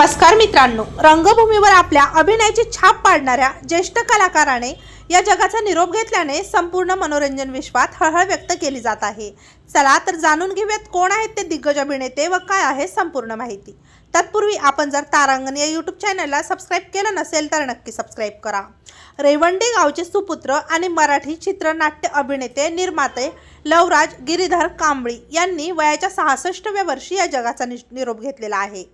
नमस्कार मित्रांनो रंगभूमीवर आपल्या अभिनयाची छाप पाडणाऱ्या ज्येष्ठ कलाकाराने या जगाचा निरोप घेतल्याने संपूर्ण मनोरंजन विश्वात हळहळ व्यक्त केली जात आहे. चला तर जाणून घेऊयात कोण आहेत ते दिग्गज अभिनेते व काय आहे संपूर्ण माहिती. तत्पूर्वी आपण जर तारांगण या यूट्यूब चॅनलला सबस्क्राईब केलं नसेल तर नक्की सबस्क्राईब करा. रेवंडी गावचे सुपुत्र आणि मराठी चित्रनाट्य अभिनेते निर्माते लवराज गिरीधर कांबळी यांनी वयाच्या सहासष्टव्या वर्षी या जगाचा नि- निरोप घेतलेला आहे.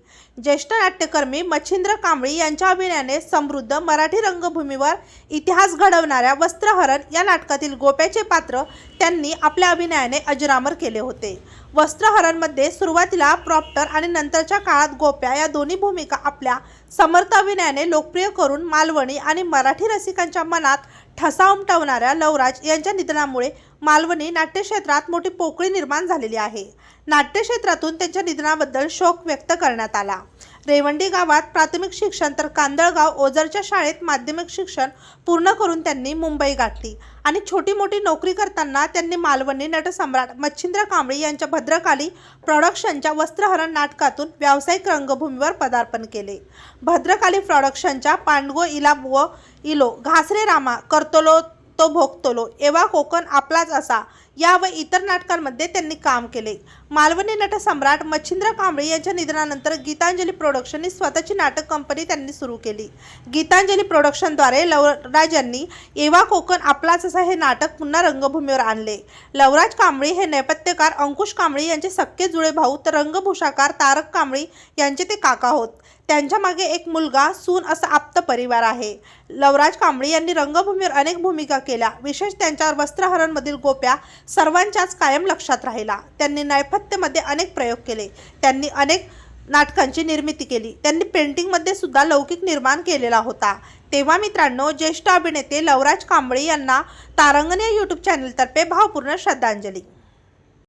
ज्येष्ठ नाट्यकर्मी मच्छिंद्र कांबळी यांच्या अभिनयाने समृद्ध मराठी रंगभूमीवर इतिहास घडवणाऱ्या वस्त्रहरण या नाटकातील गोप्याचे पात्र त्यांनी आपल्या अभिनयाने अजरामर केले होते. वस्त्रहरणमध्ये सुरुवातीला प्रॉप्टर आणि नंतरच्या काळात गोप्या या दोन्ही भूमिका आपल्या समर्थ अभिनयाने लोकप्रिय करून मालवणी आणि मराठी रसिकांच्या मनात ठसा उमटवणाऱ्या लवराज यांच्या निधनामुळे मालवणी नाट्यक्षेत्रात मोठी पोकळी निर्माण झालेली आहे. नाट्यक्षेत्रातून त्यांच्या निधनाबद्दल शोक व्यक्त करण्यात आला. रेवंडी गावात प्राथमिक शिक्षण तर कांदळगाव ओझरच्या शाळेत माध्यमिक शिक्षण पूर्ण करून त्यांनी मुंबई गाठली. आणि छोटी मोठी नोकरी करताना त्यांनी मालवणी नटसम्राट मच्छिंद्र कांबळी यांच्या भद्रकाली प्रॉडक्शनच्या वस्त्रहरण नाटकातून व्यावसायिक रंगभूमीवर पदार्पण केले. भद्रकाली प्रॉडक्शनच्या पांडगो इला व इलो घासरे रामा करतोलो तो भोगतोलो एवा कोकण आपलाच असा या व इतर नाटकांमध्ये त्यांनी काम केले. मालवणी नटसम्राट मच्छिंद्र कांबळे यांच्या निधनानंतर गीतांजली प्रोडक्शन ही स्वतःची नाटक कंपनी त्यांनी सुरू केली. गीतांजली प्रोडक्शनद्वारे लवराज यांनी एवा कोकण आपलाच असा हे नाटक पुन्हा रंगभूमीवर आणले. लवराज कांबळी हे नेपथ्यकार अंकुश कांबळी यांचे सक्के जुळे भाऊ तर रंगभूषाकार तारक कांबळी यांचे ते काका होत. त्यांच्या मागे एक मुलगा सून असा आप्त परिवार आहे. लवराज कांबळी यांनी रंगभूमीवर अनेक भूमिका केल्या. विशेष त्यांच्यावर वस्त्रहरणमधील गोप्या सर्वांच्याच कायम लक्षात राहिला. त्यांनी नैपथ्यमध्ये अनेक प्रयोग केले. त्यांनी अनेक नाटकांची निर्मिती केली. त्यांनी पेंटिंगमध्ये सुद्धा लौकिक निर्माण केलेला होता. तेव्हा मित्रांनो ज्येष्ठ अभिनेते लवराज कांबळे यांना तारंगणे यूट्यूब चॅनलतर्फे भावपूर्ण श्रद्धांजली.